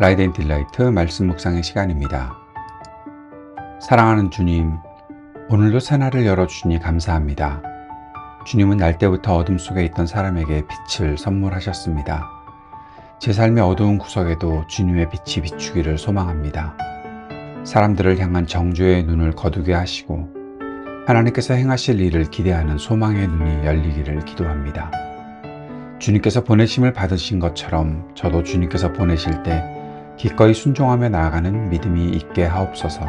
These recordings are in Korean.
라이덴 딜라이트 말씀 묵상의 시간입니다. 사랑하는 주님, 오늘도 새날을 열어주시니 감사합니다. 주님은 날 때부터 어둠 속에 있던 사람에게 빛을 선물하셨습니다. 제 삶의 어두운 구석에도 주님의 빛이 비추기를 소망합니다. 사람들을 향한 정죄의 눈을 거두게 하시고 하나님께서 행하실 일을 기대하는 소망의 눈이 열리기를 기도합니다. 주님께서 보내심을 받으신 것처럼 저도 주님께서 보내실 때 기꺼이 순종하며 나아가는 믿음이 있게 하옵소서.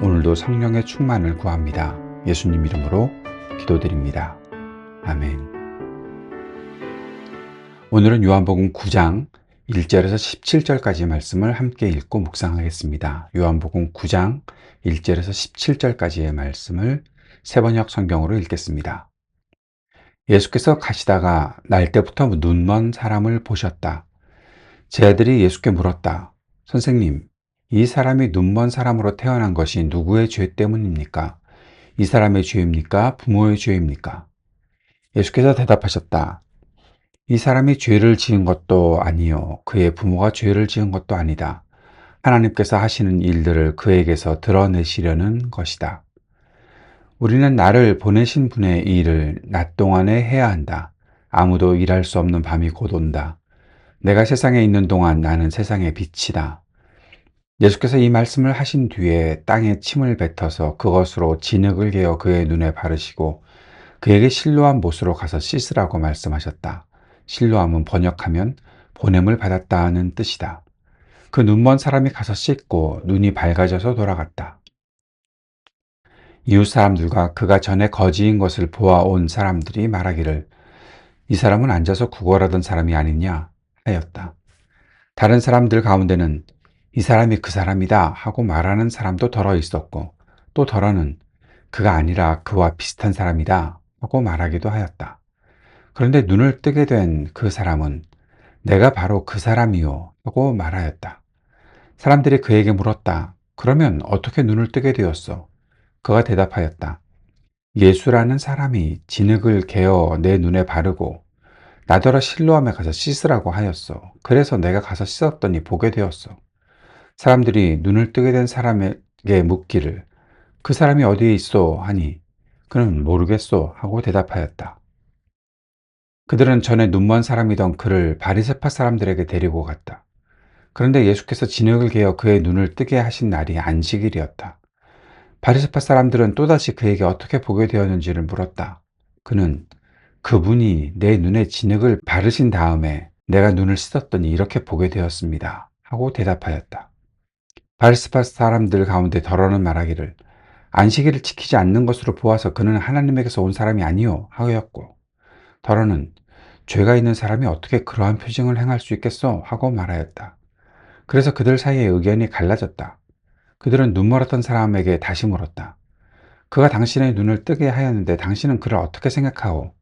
오늘도 성령의 충만을 구합니다. 예수님 이름으로 기도드립니다. 아멘. 오늘은 요한복음 9장 1절에서 17절까지 말씀을 함께 읽고 묵상하겠습니다. 요한복음 9장 1절에서 17절까지의 말씀을 세번역 성경으로 읽겠습니다. 예수께서 가시다가 날 때부터 눈먼 사람을 보셨다. 제 아들이 예수께 물었다. 선생님, 이 사람이 눈먼 사람으로 태어난 것이 누구의 죄 때문입니까? 이 사람의 죄입니까? 부모의 죄입니까? 예수께서 대답하셨다. 이 사람이 죄를 지은 것도 아니요. 그의 부모가 죄를 지은 것도 아니다. 하나님께서 하시는 일들을 그에게서 드러내시려는 것이다. 우리는 나를 보내신 분의 일을 낮 동안에 해야 한다. 아무도 일할 수 없는 밤이 곧 온다. 내가 세상에 있는 동안 나는 세상의 빛이다. 예수께서 이 말씀을 하신 뒤에 땅에 침을 뱉어서 그것으로 진흙을 개어 그의 눈에 바르시고 그에게 실로암 못으로 가서 씻으라고 말씀하셨다. 실로암은 번역하면 보냄을 받았다는 뜻이다. 그 눈먼 사람이 가서 씻고 눈이 밝아져서 돌아갔다. 이웃 사람들과 그가 전에 거지인 것을 보아온 사람들이 말하기를 이 사람은 앉아서 구걸하던 사람이 아니냐 하였다. 다른 사람들 가운데는 이 사람이 그 사람이다 하고 말하는 사람도 덜어 있었고 또 덜어는 그가 아니라 그와 비슷한 사람이다 하고 말하기도 하였다. 그런데 눈을 뜨게 된 그 사람은 내가 바로 그 사람이요 하고 말하였다. 사람들이 그에게 물었다. 그러면 어떻게 눈을 뜨게 되었어? 그가 대답하였다. 예수라는 사람이 진흙을 개어 내 눈에 바르고 나더러 실로함에 가서 씻으라고 하였어. 그래서 내가 가서 씻었더니 보게 되었어. 사람들이 눈을 뜨게 된 사람에게 묻기를 그 사람이 어디에 있어 하니 그는 모르겠소 하고 대답하였다. 그들은 전에 눈먼 사람이던 그를 바리세파 사람들에게 데리고 갔다. 그런데 예수께서 진흙을 개어 그의 눈을 뜨게 하신 날이 안식일이었다. 바리세파 사람들은 또다시 그에게 어떻게 보게 되었는지를 물었다. 그는 그분이 내 눈에 진흙을 바르신 다음에 내가 눈을 씻었더니 이렇게 보게 되었습니다. 하고 대답하였다. 바리스파 사람들 가운데 덜어는 말하기를 안식일을 지키지 않는 것으로 보아서 그는 하나님에게서 온 사람이 아니요 하였고 덜어는 죄가 있는 사람이 어떻게 그러한 표징을 행할 수 있겠소 하고 말하였다. 그래서 그들 사이에 의견이 갈라졌다. 그들은 눈멀었던 사람에게 다시 물었다. 그가 당신의 눈을 뜨게 하였는데 당신은 그를 어떻게 생각하오?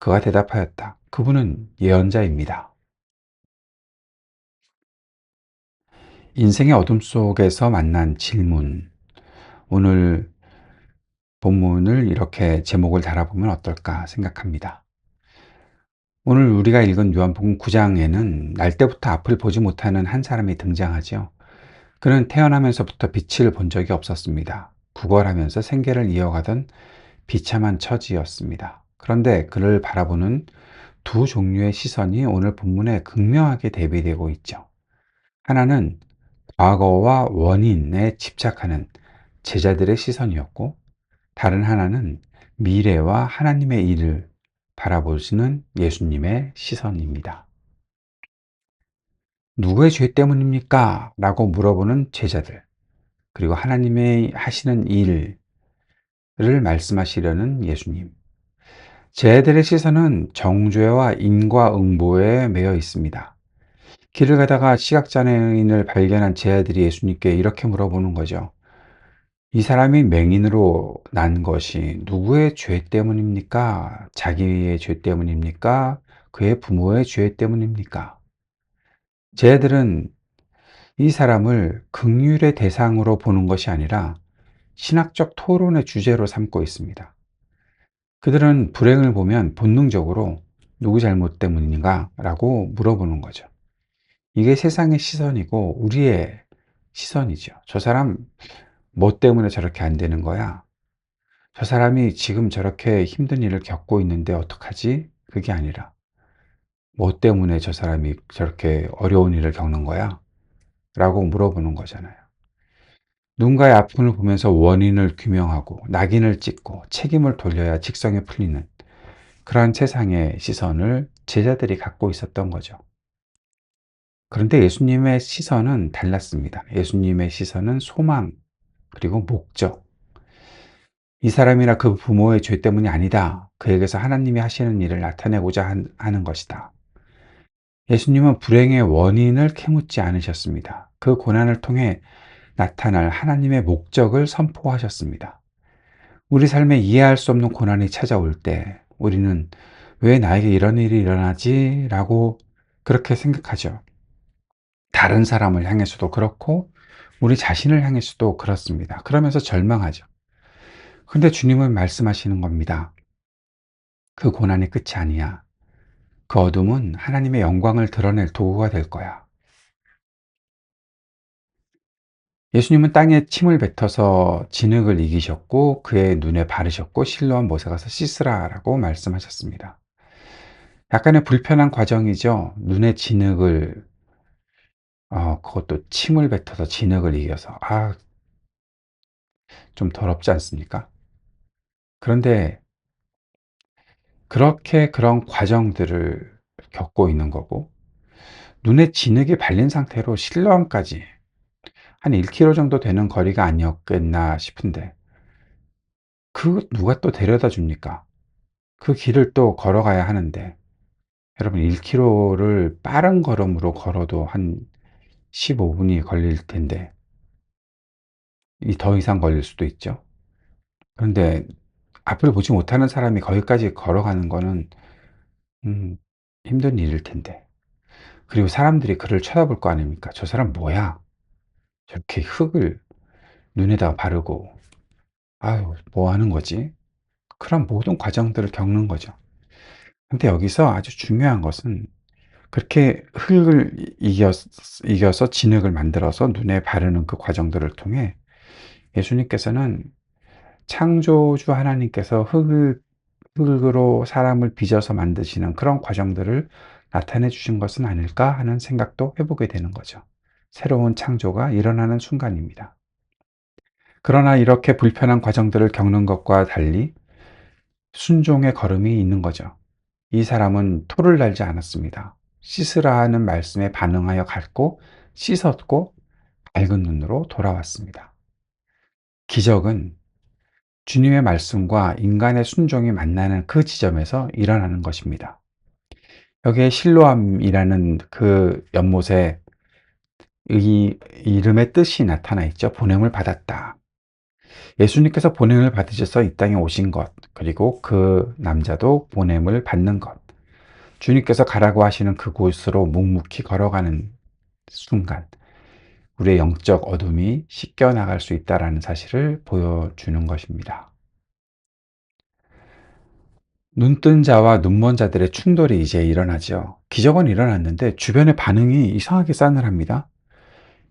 그가 대답하였다. 그분은 예언자입니다. 인생의 어둠 속에서 만난 질문. 오늘 본문을 이렇게 제목을 달아보면 어떨까 생각합니다. 오늘 우리가 읽은 요한복음 9장에는 날 때부터 앞을 보지 못하는 한 사람이 등장하죠. 그는 태어나면서부터 빛을 본 적이 없었습니다. 구걸하면서 생계를 이어가던 비참한 처지였습니다. 그런데 그를 바라보는 두 종류의 시선이 오늘 본문에 극명하게 대비되고 있죠. 하나는 과거와 원인에 집착하는 제자들의 시선이었고, 다른 하나는 미래와 하나님의 일을 바라보시는 예수님의 시선입니다. 누구의 죄 때문입니까? 라고 물어보는 제자들, 그리고 하나님의 하시는 일을 말씀하시려는 예수님. 제들의 시선은 정죄와 인과응보에 매여 있습니다. 길을 가다가 시각장애인을 발견한 제 아들이 예수님께 이렇게 물어보는 거죠. 이 사람이 맹인으로 난 것이 누구의 죄 때문입니까? 자기의 죄 때문입니까? 그의 부모의 죄 때문입니까? 제 아들은 이 사람을 극률의 대상으로 보는 것이 아니라 신학적 토론의 주제로 삼고 있습니다. 그들은 불행을 보면 본능적으로 누구 잘못 때문인가? 라고 물어보는 거죠. 이게 세상의 시선이고 우리의 시선이죠. '저 사람 뭐 때문에 저렇게 안 되는 거야? 저 사람이 지금 저렇게 힘든 일을 겪고 있는데 어떡하지?' 그게 아니라 '뭐 때문에 저 사람이 저렇게 어려운 일을 겪는 거야?' 라고 물어보는 거잖아요. 누군가의 아픔을 보면서 원인을 규명하고 낙인을 찍고 책임을 돌려야 직성이 풀리는 그러한 세상의 시선을 제자들이 갖고 있었던 거죠. 그런데 예수님의 시선은 달랐습니다. 예수님의 시선은 소망, 그리고 목적. 이 사람이나 그 부모의 죄 때문이 아니다. 그에게서 하나님이 하시는 일을 나타내고자 한- 하는 것이다. 예수님은 불행의 원인을 캐묻지 않으셨습니다. 그 고난을 통해 나타날 하나님의 목적을 선포하셨습니다. 우리 삶에 이해할 수 없는 고난이 찾아올 때 우리는 왜 나에게 이런 일이 일어나지? 라고 그렇게 생각하죠. 다른 사람을 향해서도 그렇고 우리 자신을 향해서도 그렇습니다. 그러면서 절망하죠. 근데 주님은 말씀하시는 겁니다. 그 고난이 끝이 아니야. 그 어둠은 하나님의 영광을 드러낼 도구가 될 거야. 예수님은 땅에 침을 뱉어서 진흙을 이기셨고 그의 눈에 바르셨고 실로한 못에 가서 씻으라라고 말씀하셨습니다. 약간의 불편한 과정이죠. 눈에 진흙을 어, 그것도 침을 뱉어서 진흙을 이겨서 아, 좀 더럽지 않습니까? 그런데 그렇게 그런 과정들을 겪고 있는 거고 눈에 진흙이 발린 상태로 실로암까지 한 1km 정도 되는 거리가 아니었겠나 싶은데 그 누가 또 데려다 줍니까? 그 길을 또 걸어가야 하는데 여러분 1km를 빠른 걸음으로 걸어도 한 15분이 걸릴 텐데 이더 이상 걸릴 수도 있죠. 그런데 앞을 보지 못하는 사람이 거기까지 걸어가는 거는 음 힘든 일일 텐데. 그리고 사람들이 그를 쳐다볼 거 아닙니까? '저 사람 뭐야? 저렇게 흙을 눈에다가 바르고 아유 뭐 하는 거지?' 그런 모든 과정들을 겪는 거죠. 근데 여기서 아주 중요한 것은 그렇게 흙을 이 이겼 이겨서 진흙을 만들어서 눈에 바르는 그 과정들을 통해 예수님께서는 창조주 하나님께서 흙을 흙으로 사람을 빚어서 만드시는 그런 과정들을 나타내 주신 것은 아닐까 하는 생각도 해 보게 되는 거죠. 새로운 창조가 일어나는 순간입니다. 그러나 이렇게 불편한 과정들을 겪는 것과 달리 순종의 걸음이 있는 거죠. 이 사람은 토를 달지 않았습니다. 씻으라 하는 말씀에 반응하여 갔고 씻었고 밝은 눈으로 돌아왔습니다. 기적은 주님의 말씀과 인간의 순종이 만나는 그 지점에서 일어나는 것입니다. 여기에 실로암이라는 그 연못에 이 이름의 뜻이 나타나 있죠. 보냄을 받았다. 예수님께서 보냄을 받으셔서 이 땅에 오신 것, 그리고 그 남자도 보냄을 받는 것. 주님께서 가라고 하시는 그곳으로 묵묵히 걸어가는 순간, 우리의 영적 어둠이 씻겨 나갈 수 있다라는 사실을 보여주는 것입니다. 눈뜬 자와 눈먼 자들의 충돌이 이제 일어나죠. 기적은 일어났는데 주변의 반응이 이상하게 싸늘합니다.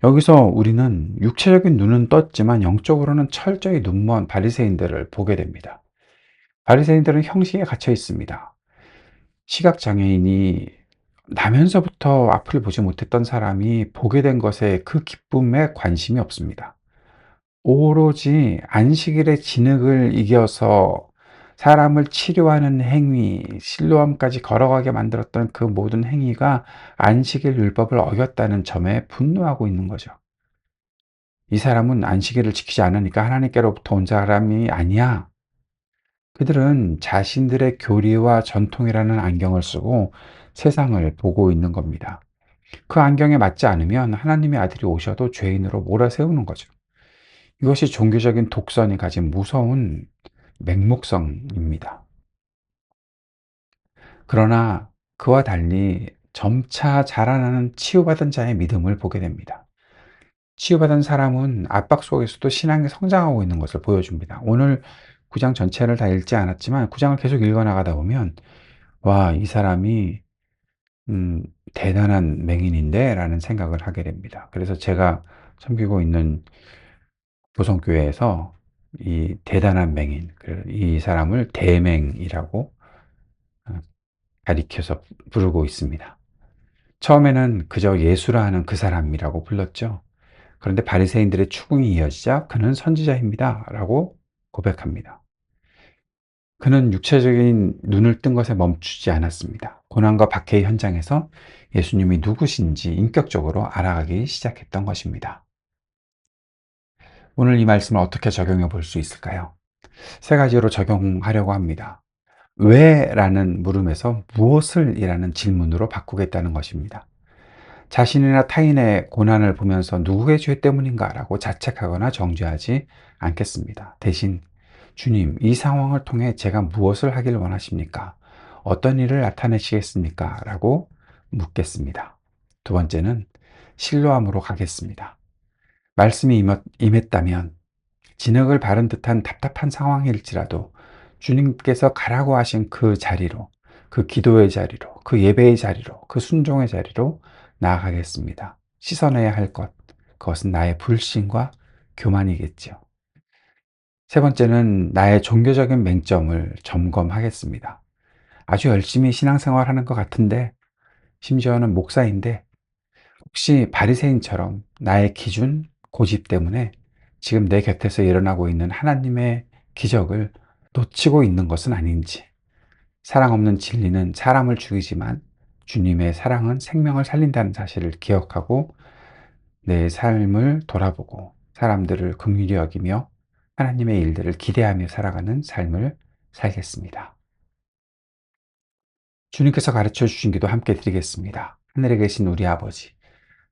여기서 우리는 육체적인 눈은 떴지만 영적으로는 철저히 눈먼 바리새인들을 보게 됩니다. 바리새인들은 형식에 갇혀 있습니다. 시각 장애인이 나면서부터 앞을 보지 못했던 사람이 보게 된 것에 그 기쁨에 관심이 없습니다. 오로지 안식일의 진흙을 이겨서 사람을 치료하는 행위, 실로암까지 걸어가게 만들었던 그 모든 행위가 안식일 율법을 어겼다는 점에 분노하고 있는 거죠. 이 사람은 안식일을 지키지 않으니까 하나님께로부터 온 사람이 아니야. 그들은 자신들의 교리와 전통이라는 안경을 쓰고 세상을 보고 있는 겁니다. 그 안경에 맞지 않으면 하나님의 아들이 오셔도 죄인으로 몰아세우는 거죠. 이것이 종교적인 독선이 가진 무서운 맹목성입니다. 그러나 그와 달리 점차 자라나는 치유받은 자의 믿음을 보게 됩니다. 치유받은 사람은 압박 속에서도 신앙이 성장하고 있는 것을 보여줍니다. 오늘 9장 전체를 다 읽지 않았지만 9장을 계속 읽어 나가다 보면 와, 이 사람이 음, 대단한 맹인인데 라는 생각을 하게 됩니다. 그래서 제가 섬기고 있는 보성교회에서 이 대단한 맹인, 그이 사람을 대맹이라고 어, 가리켜서 부르고 있습니다. 처음에는 그저 예수라 하는 그 사람이라고 불렀죠. 그런데 바리새인들의 추궁이 이어지자 그는 선지자입니다. 라고 고백합니다. 그는 육체적인 눈을 뜬 것에 멈추지 않았습니다. 고난과 박해의 현장에서 예수님이 누구신지 인격적으로 알아가기 시작했던 것입니다. 오늘 이 말씀을 어떻게 적용해 볼 수 있을까요? 세 가지로 적용하려고 합니다. 왜? 라는 물음에서 무엇을? 이라는 질문으로 바꾸겠다는 것입니다. 자신이나 타인의 고난을 보면서 누구의 죄 때문인가 라고 자책하거나 정죄하지 않겠습니다. 대신 주님, 이 상황을 통해 제가 무엇을 하길 원하십니까? 어떤 일을 나타내시겠습니까? 라고 묻겠습니다. 두 번째는 신뢰함으로 가겠습니다. 말씀이 임했다면 진흙을 바른 듯한 답답한 상황일지라도 주님께서 가라고 하신 그 자리로, 그 기도의 자리로, 그 예배의 자리로, 그 순종의 자리로 나아가겠습니다. 씻어내야 할 것, 그것은 나의 불신과 교만이겠죠. 세 번째는 나의 종교적인 맹점을 점검하겠습니다. 아주 열심히 신앙생활 하는 것 같은데, 심지어는 목사인데, 혹시 바리새인처럼 나의 기준, 고집 때문에 지금 내 곁에서 일어나고 있는 하나님의 기적을 놓치고 있는 것은 아닌지, 사랑 없는 진리는 사람을 죽이지만 주님의 사랑은 생명을 살린다는 사실을 기억하고 내 삶을 돌아보고 사람들을 긍휼히 여기며 하나님의 일들을 기대하며 살아가는 삶을 살겠습니다. 주님께서 가르쳐 주신 기도 함께 드리겠습니다. 하늘에 계신 우리 아버지,